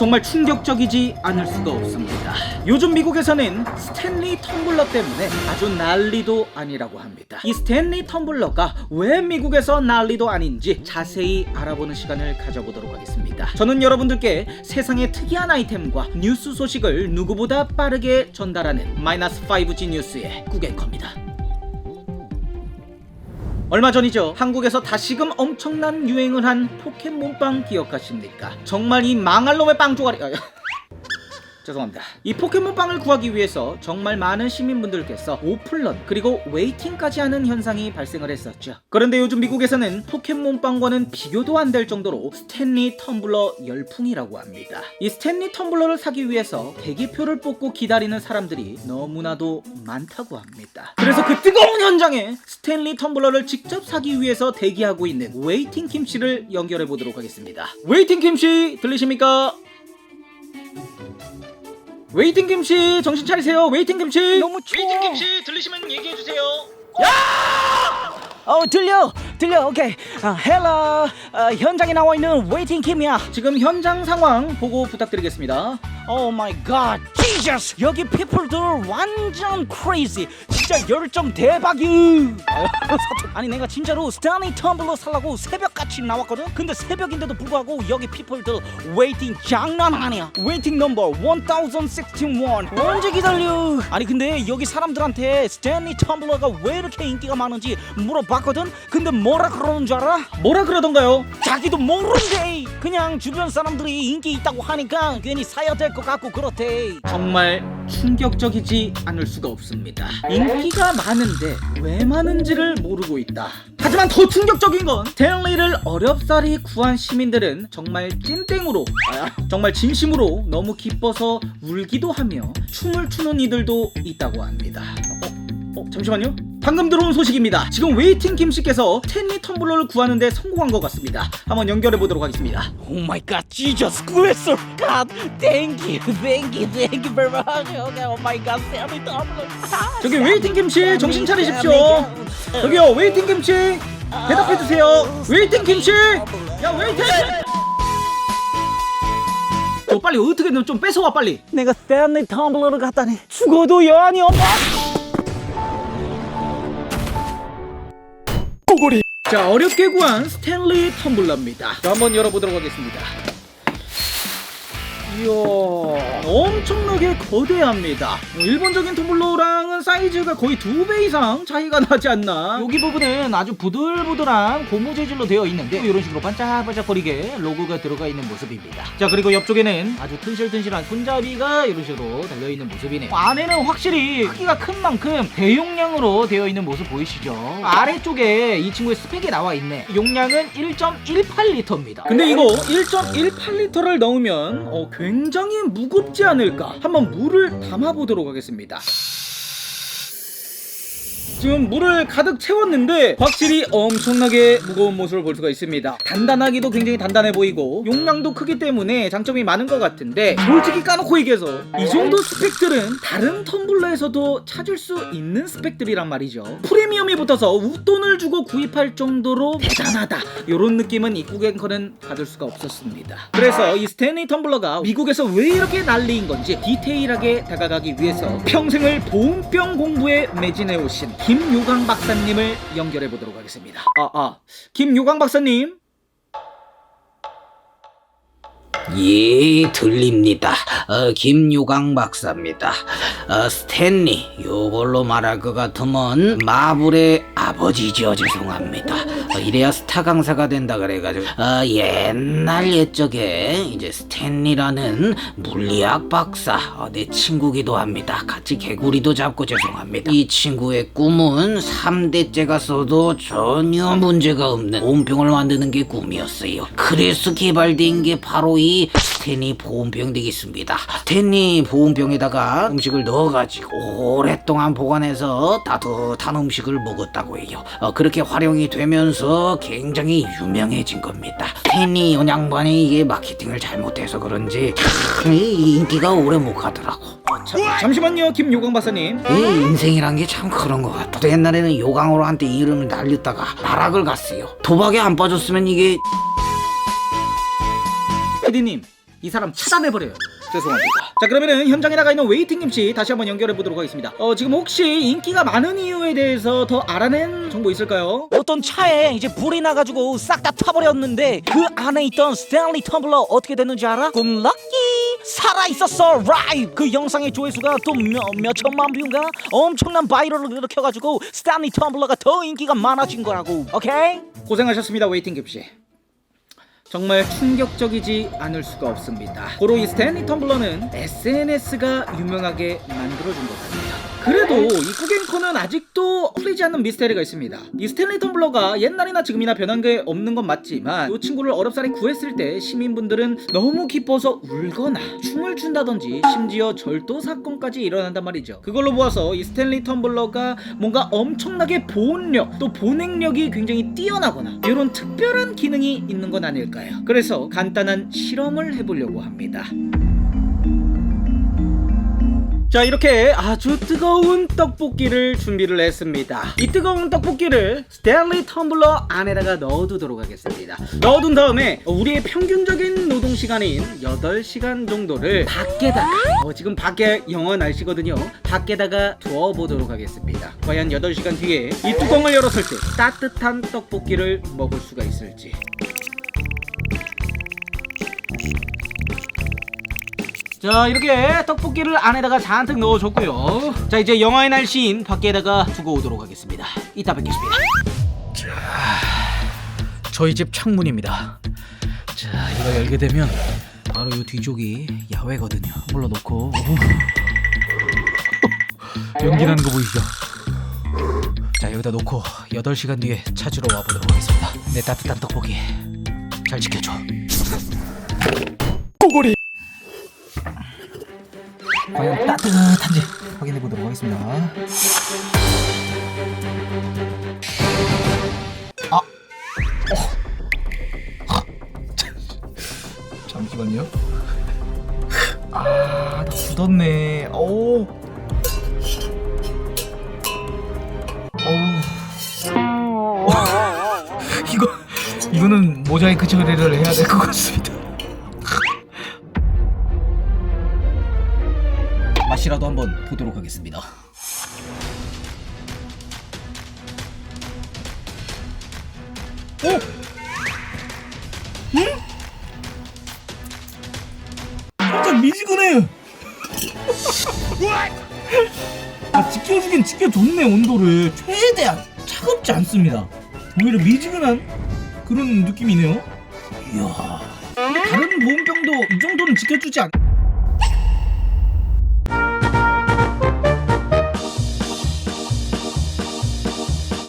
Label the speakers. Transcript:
Speaker 1: 정말 충격적이지 않을 수가 없습니다. 요즘 미국에서는 스탠리 텀블러 때문에 아주 난리도 아니라고 합니다. 이 스탠리 텀블러가 왜 미국에서 난리도 아닌지 자세히 알아보는 시간을 가져보도록 하겠습니다. 저는 여러분들께 세상의 특이한 아이템과 뉴스 소식을 누구보다 빠르게 전달하는 마이너스 5G 뉴스의 꾸겐커입니다. 얼마 전이죠. 한국에서 다시금 엄청난 유행을 한 포켓몬빵 기억하십니까? 정말 이 망할 놈의 빵 조가리. 아, 죄송합니다. 이 포켓몬빵을 구하기 위해서 정말 많은 시민분들께서 오플런 그리고 웨이팅까지 하는 현상이 발생을 했었죠. 그런데 요즘 미국에서는 포켓몬빵과는 비교도 안 될 정도로 스탠리 텀블러 열풍이라고 합니다. 이 스탠리 텀블러를 사기 위해서 대기표를 뽑고 기다리는 사람들이 너무나도 많다고 합니다. 그래서 그 뜨거운 현장에 스탠리 텀블러를 직접 사기 위해서 대기하고 있는 웨이팅 김씨를 연결해 보도록 하겠습니다. 웨이팅 김씨 들리십니까? 웨이팅 김씨 정신 차리세요. 웨이팅 김씨.
Speaker 2: 너무 추워.
Speaker 1: 웨이팅 김씨 들리시면 얘기해 주세요.
Speaker 2: 어 들려 들려 오케이 아, 헬로 어, 현장에 나와 있는 웨이팅 킴이야
Speaker 1: 지금 현장 상황 보고 부탁드리겠습니다.
Speaker 2: 오 마이 갓 지저스 여기 피플들 완전 크레이지 진짜 열정 대박이. 아니 내가 진짜로 스타니 텀블러 살라고 새벽같이 나왔거든? 근데 새벽인데도 불구하고 여기 피플들 웨이팅 장난 아니야. 웨이팅 넘버 1061 언제 기다려? 아니 근데 여기 사람들한테 스탠리 텀블러가 왜 이렇게 인기가 많은지 물어봤거든? 근데 뭐라 그러는 줄 알아?
Speaker 1: 뭐라 그러던가요?
Speaker 2: 자기도 모르는데 그냥 주변 사람들이 인기 있다고 하니까 괜히 사야 될 것 같고 그렇대.
Speaker 1: 정말 충격적이지 않을 수가 없습니다. 인기가 많은데 왜 많은지를 모르고 있다. 하지만 더 충격적인 건 스탠리를 어렵사리 구한 시민들은 정말 찐땡으로 아, 정말 진심으로 너무 기뻐서 울기도 하며 춤을 추는 이들도 있다고 합니다. 어, 어, 잠시만요. 방금 들어온 소식입니다. 지금 웨이팅 김씨께서 스탠리 텀블러를 구하는데 성공한 것 같습니다. 한번 연결해 보도록 하겠습니다.
Speaker 2: 오 마이 갓 지저스 구했어 갓 땡큐 땡큐 땡큐 very much 오케이 오 마이 갓 세미 더블
Speaker 1: 저기 웨이팅 김씨 정신 차리십시오. 저기요 웨이팅 김씨 대답해 주세요. 웨이팅 김씨. 야 웨이팅. 저 빨리 어떻게든 좀 뺏어와 빨리.
Speaker 2: 내가 스탠리 텀블러를 갖다니 죽어도 여한이 없다
Speaker 1: 자 어렵게 구한 스탠리 텀블러입니다. 자 한번 열어보도록 하겠습니다. 이야 엄청나게 거대합니다. 뭐 일본적인 텀블러랑은 사이즈가 거의 두 배 이상 차이가 나지 않나. 여기 부분은 아주 부들부들한 고무 재질로 되어 있는데 이런 식으로 반짝반짝거리게 로고가 들어가 있는 모습입니다. 자 그리고 옆쪽에는 아주 튼실튼실한 손잡이가 이런 식으로 달려 있는 모습이네요. 안에는 확실히 크기가 큰 만큼 대용량으로 되어 있는 모습 보이시죠? 아래쪽에 이 친구의 스펙이 나와 있네. 용량은 1.18리터입니다. 근데 이거 1.18리터를 넣으면 어, 굉장히 무겁지 않을까? 한번 물을 담아 보도록 하겠습니다. 지금 물을 가득 채웠는데 확실히 엄청나게 무거운 모습을 볼 수가 있습니다. 단단하기도 굉장히 단단해 보이고 용량도 크기 때문에 장점이 많은 것 같은데 솔직히 까놓고 얘기해서 이 정도 스펙들은 다른 텀블러에서도 찾을 수 있는 스펙들이란 말이죠. 프리미엄이 붙어서 웃돈을 주고 구입할 정도로 대단하다 이런 느낌은 이 구겐커는 받을 수가 없었습니다. 그래서 이 스탠리 텀블러가 미국에서 왜 이렇게 난리인 건지 디테일하게 다가가기 위해서 평생을 보온병 공부에 매진해 오신 김요강 박사님을 연결해 보도록 하겠습니다. 아, 아. 김요강 박사님.
Speaker 3: 예, 들립니다. 어, 김유강 박사입니다. 어, 스탠리, 요걸로 말할 것 같으면 마블의 아버지죠. 죄송합니다. 어, 이래야 스타 강사가 된다 그래가지고 어, 옛날 옛적에 이제 스탠리라는 물리학 박사 어, 내 친구기도 합니다. 같이 개구리도 잡고 죄송합니다. 이 친구의 꿈은 3대째가 써도 전혀 문제가 없는 온병을 만드는 게 꿈이었어요. 그래서 개발된 게 바로 이 스탠리 보온병 되겠습니다. 스탠리 보온병에다가 음식을 넣어가지고 오랫동안 보관해서 따뜻한 음식을 먹었다고 해요. 어, 그렇게 활용이 되면서 굉장히 유명해진 겁니다. 스탠리 연양반이 이게 마케팅을 잘못해서 그런지 참이 인기가 오래 못 가더라고.
Speaker 1: 잠시만요, 김요강 박사님.
Speaker 3: 이 인생이란 게 참 그런 것 같아. 옛날에는 요강으로 한때 이름을 날렸다가 나락을 갔어요. 도박에 안 빠졌으면 이게
Speaker 1: 피디님, 이 사람 차단해버려요. 죄송합니다. 자 그러면은 현장에 나가 있는 웨이팅 김씨 다시 한번 연결해 보도록 하겠습니다. 어 지금 혹시 인기가 많은 이유에 대해서 더 알아낸 정보 있을까요?
Speaker 2: 어떤 차에 이제 불이 나가지고 싹 다 타버렸는데 그 안에 있던 스탠리 텀블러 어떻게 됐는지 알아? 굿럭키 살아 있었어 라이브 그 영상의 조회수가 또 몇, 몇 천만 뷰인가 엄청난 바이럴을 일으켜가지고 스탠리 텀블러가 더 인기가 많아진 거라고 오케이?
Speaker 1: 고생하셨습니다 웨이팅 김씨. 정말 충격적이지 않을 수가 없습니다. 고로 이 스탠리 텀블러는 SNS가 유명하게 만들어준 것 같아요. 그래도 이 꾸갱커는 아직도 풀리지 않는 미스테리가 있습니다. 이 스탠리 텀블러가 옛날이나 지금이나 변한 게 없는 건 맞지만 이 친구를 어렵사리 구했을 때 시민분들은 너무 기뻐서 울거나 춤을 춘다든지 심지어 절도 사건까지 일어난단 말이죠. 그걸로 보아서 이 스탠리 텀블러가 뭔가 엄청나게 보온력 또 보냉력이 굉장히 뛰어나거나 이런 특별한 기능이 있는 건 아닐까요? 그래서 간단한 실험을 해보려고 합니다. 자 이렇게 아주 뜨거운 떡볶이를 준비를 했습니다. 이 뜨거운 떡볶이를 스탠리 텀블러 안에다가 넣어두도록 하겠습니다. 넣어둔 다음에 우리의 평균적인 노동시간인 8시간 정도를 밖에다가 어, 지금 밖에 영하 날씨거든요. 밖에다가 두어보도록 하겠습니다. 과연 8시간 뒤에 이 뚜껑을 열었을 때 따뜻한 떡볶이를 먹을 수가 있을지 자 이렇게 떡볶이를 안에다가 잔뜩 넣어줬고요. 자 이제 영하의 날씨인 밖에다가 두고 오도록 하겠습니다. 이따 뵙겠습니다. 자 저희 집 창문입니다. 자 이거 열게 되면 바로 이 뒤쪽이 야외거든요. 물러놓고. 연기 나는 거 보이시죠? 자 여기다 놓고 8시간 뒤에 찾으러 와보도록 하겠습니다. 내 따뜻한 떡볶이 잘 지켜줘 과연 따뜻한지 확인해 보도록 하겠습니다. 아, 어. 잠시만요. 아, 나 굳었네. 오. 이거는 모자이크 처리를 해야 될 것 같습니다. 맛이라도 한번 보도록 하겠습니다. 오! 응? 살짝 미지근해. 아 지켜주긴 지켜줬네 온도를 최대한 차갑지 않습니다. 오히려 미지근한 그런 느낌이네요. 이야. 다른 보온병도 이 정도는 지켜주지 않.